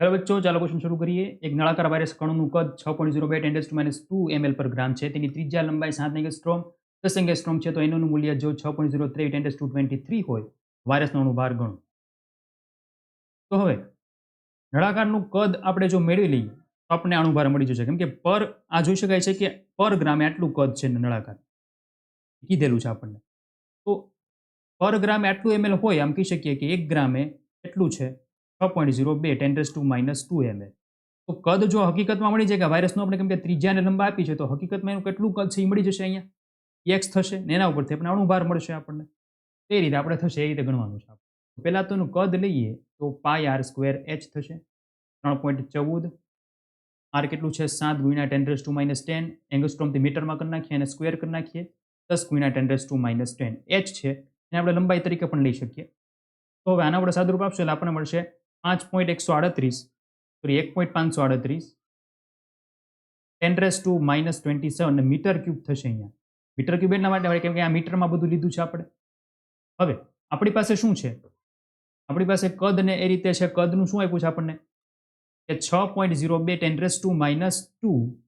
Hello બચ્ચો, ચાલો question શરૂ કરીએ. એક નળાકાર વાયરસ કણનું કદ છ પોઈન્ટ ઝીરો બે ten to minus two M L પર ગ્રામ છે. તેની ત્રિજ્યા લંબાઈ સાત એંગસ્ટ્રોમ દસ એંગસ્ટ્રોમ છે તો એનું મૂલ્ય જો છ point zero three ten to twenty three હોય વાયરસનો અણુભાર ગણો. તો હવે, નળાકારનું કદ આપણે જો મેળવી લઈએ, તો આપણને અણુભાર મળી જશે. કેમ કે પર, આ જોઈ શકાય છે કે પર ગ્રામે આટલું કદ છે નળાકાર. કીધેલું છે આપણને. તો, પર ગ્રામે આટલું એમએલ હોય, આમ કહી શકીએ કે એક ગ્રામે એટલું છ પોઈન્ટ ઝીરો બે ten to minus two M તો કદ જો હકીકતમાં મળી જાય કે વાયરસનું આપણે કેમ કે ત્રીજાને લંબા આપી છે, તો હકીકતમાં એનું કેટલું કદ છે એ મળી જશે અહીંયા? એક્સ થશે ને એના ઉપરથી આપણે અણુભાર મળશે આપણને. તે રીતે આપણે થશે, એ રીતે ગણવાનું છે પહેલાં તો એનું કદ લઈએ, તો પાય આર સ્ક્વેર એચ થશે. ત્રણ પોઈન્ટ ચૌદ. આર કેટલું છે? સાત ગુણ્યા ten raise to minus ten એંગસ્ટ્રોમથી મીટરમાં કરી નાખીએ અને સ્ક્વેર કરી નાખીએ. દસ ગુણ્યા ten to minus ten H છે, એને આપણે લંબાઈ તરીકે પણ લઈ શકીએ. તો હવે આના આપણે સાદુરૂપ આપશું એટલે આપણને મળશે પાંચ પોઈન્ટ એકસો આડત્રીસ. સોરી, એક પોઈન્ટ પાંચસો આડત્રીસ. Ten raise to minus twenty seven metre cube થશે અહીંયા. મીટર ક્યુબ એટલા માટે કેમ કે આ મીટરમાં બધું લીધું છે આપણે. હવે, આપણી પાસે શું છે? આપણી પાસે કદ ને એ રીતે છે, કદનું શું આપ્યું છે આપણને? કે છ પોઈન્ટ ઝીરો બે ten raise to minus two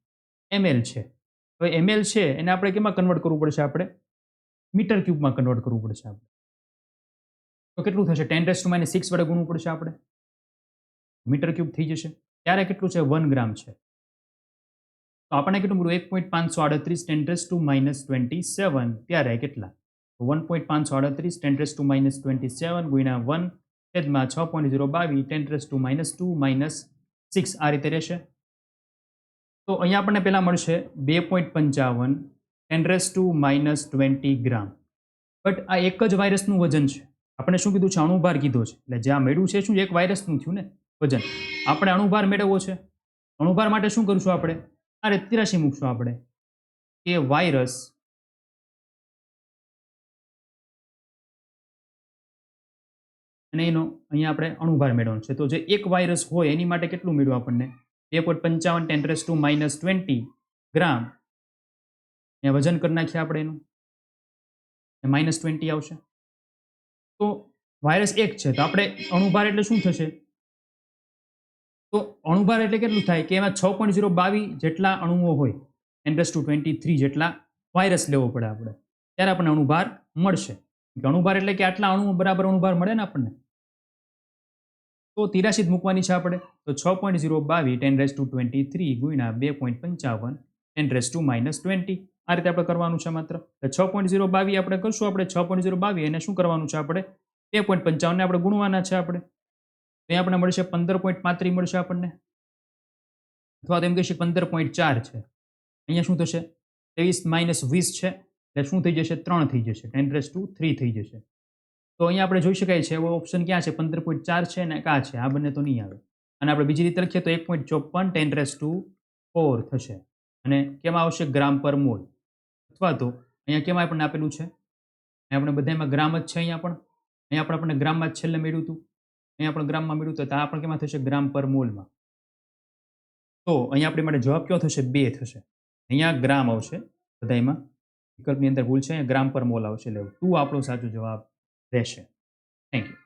M L છે. હવે એમએલ છે, એને આપણે કેમાં કન્વર્ટ કરવું પડશે આપણે? મીટર ક્યુબમાં કન્વર્ટ કરવું પડશે આપણે. તો કેટલું થશે? Ten raise to minus six વડે ગુણવું પડશે આપણે. મીટર ક્યુબ થઈ જશે. ત્યારે કેટલું છે? વન ગ્રામ છે. તો આપણને કેટલું મળ્યું? એક પોઈન્ટ પાંચસો આડત્રીસ ten raise to minus twenty seven. ત્યારે કેટલા? વન પોઈન્ટ પાંચસો આડત્રીસ ten raise to minus twenty seven ગુણ્યા વન છેદમાં છ પોઈન્ટ ઝીરો બાવીસ ten raise to minus two minus six. આ રીતે રહેશે. તો અહીંયા આપણને પહેલાં મળશે બે પોઈન્ટ પંચાવન ten raise to minus twenty gram. But આ એક જ વાયરસનું વજન છે. આપણે શું કીધું? છે અણુભાર કીધો છે. એટલે જ્યાં મેળવ્યું છે શું એક વાયરસનું થયું ને? વજન. આપણે અણુભાર મેળવવો છે. અણુભાર માટે શું કરીશું આપણે? અરે, તિરાશી મૂકશું આપણે. કે વાયરસ અને એનો અહીંયા આપણે અણુભાર મેળવવાનો છે. તો જે એક વાયરસ હોય, એની માટે કેટલું મેળવ્યું આપણને? બે પોઈન્ટ પંચાવન ten to minus twenty gram. અહીંયા વજન કરી નાખીએ આપણે એનું. માઇનસ ટ્વેન્ટી આવશે. તો વાયરસ એક છે. તો આપણે અણુભાર એટલે શું થશે? તો અણુભાર એટલે કેટલું થાય કે એમાં છ પોઈન્ટ ઝીરો બાવીસ જેટલા અણુઓ હોય ten raise to twenty three જેટલા વાયરસ લેવો પડે આપણે. ત્યારે આપણને અણુભાર મળશે. અણુભાર એટલે કે આટલા અણુઓ બરાબર અણુભાર મળે ને આપણને? તો તિરાશી મૂકવાની છે આપણે. તો છ પોઈન્ટ ઝીરો બાવીસ ten raise to twenty three ગુણ્યા બે પોઈન્ટ પંચાવન ટેન ટુ માઇનસ ટ્વેન્ટી આ રીતે આપણે કરવાનું છે માત્ર. છ પોઈન્ટ ઝીરો બાવીસ આપણે કરશું. આપણે છ પોઈન્ટ ઝીરો બાવીસ એને શું કરવાનું છે આપણે? બે પોઈન્ટ પંચાવનને આપણે ગુણવાના છે આપણે. તો અહીંયા આપણે મળશે પંદર પોઈન્ટ પાંત્રી મળશે આપણને. અથવા તો એમ કહીશું પંદર પોઈન્ટ ચાર છે. અહીંયા શું થશે? ત્રેવીસ માઇનસ વીસ છે, એટલે શું થઈ જશે? ત્રણ થઈ જશે. ટેન રેસ ટુ થ્રી થઈ જશે. તો અહીંયા આપણે જોઈ શકાય છે એવો ઓપ્શન ક્યાં છે? પંદર પોઈન્ટ ચાર છે ને કા છે? આ બંને તો નહીં આવે. અને આપણે બીજી રીતે લખીએ તો એક પોઈન્ટ ચોપન ટેન રેસ ટુ ફોર થશે. અને કેમાં આવશે? ગ્રામ પર મોલ અથવા તો અહીંયા કેમાં આપણને આપેલું છે? આપણે બધામાં ગ્રામ જ છે અહીંયા પણ. અહીંયા પણ આપણને ગ્રામમાં જ છેલ્લે મેળવ્યું હતું. અહીંયા આપણે ગ્રામમાં મેળવ્યું તો ત્યાં પણ કેમાં થશે? ગ્રામ પર મોલમાં તો અહીંયા આપણી માટે જવાબ કયો થશે? બે થશે. અહીંયા ગ્રામ આવશે બધામાં વિકલ્પની અંદર ભૂલ છે. ગ્રામ પર મોલ આવશે. એટલે ટુ આપણો સાચો જવાબ રહેશે. Thank you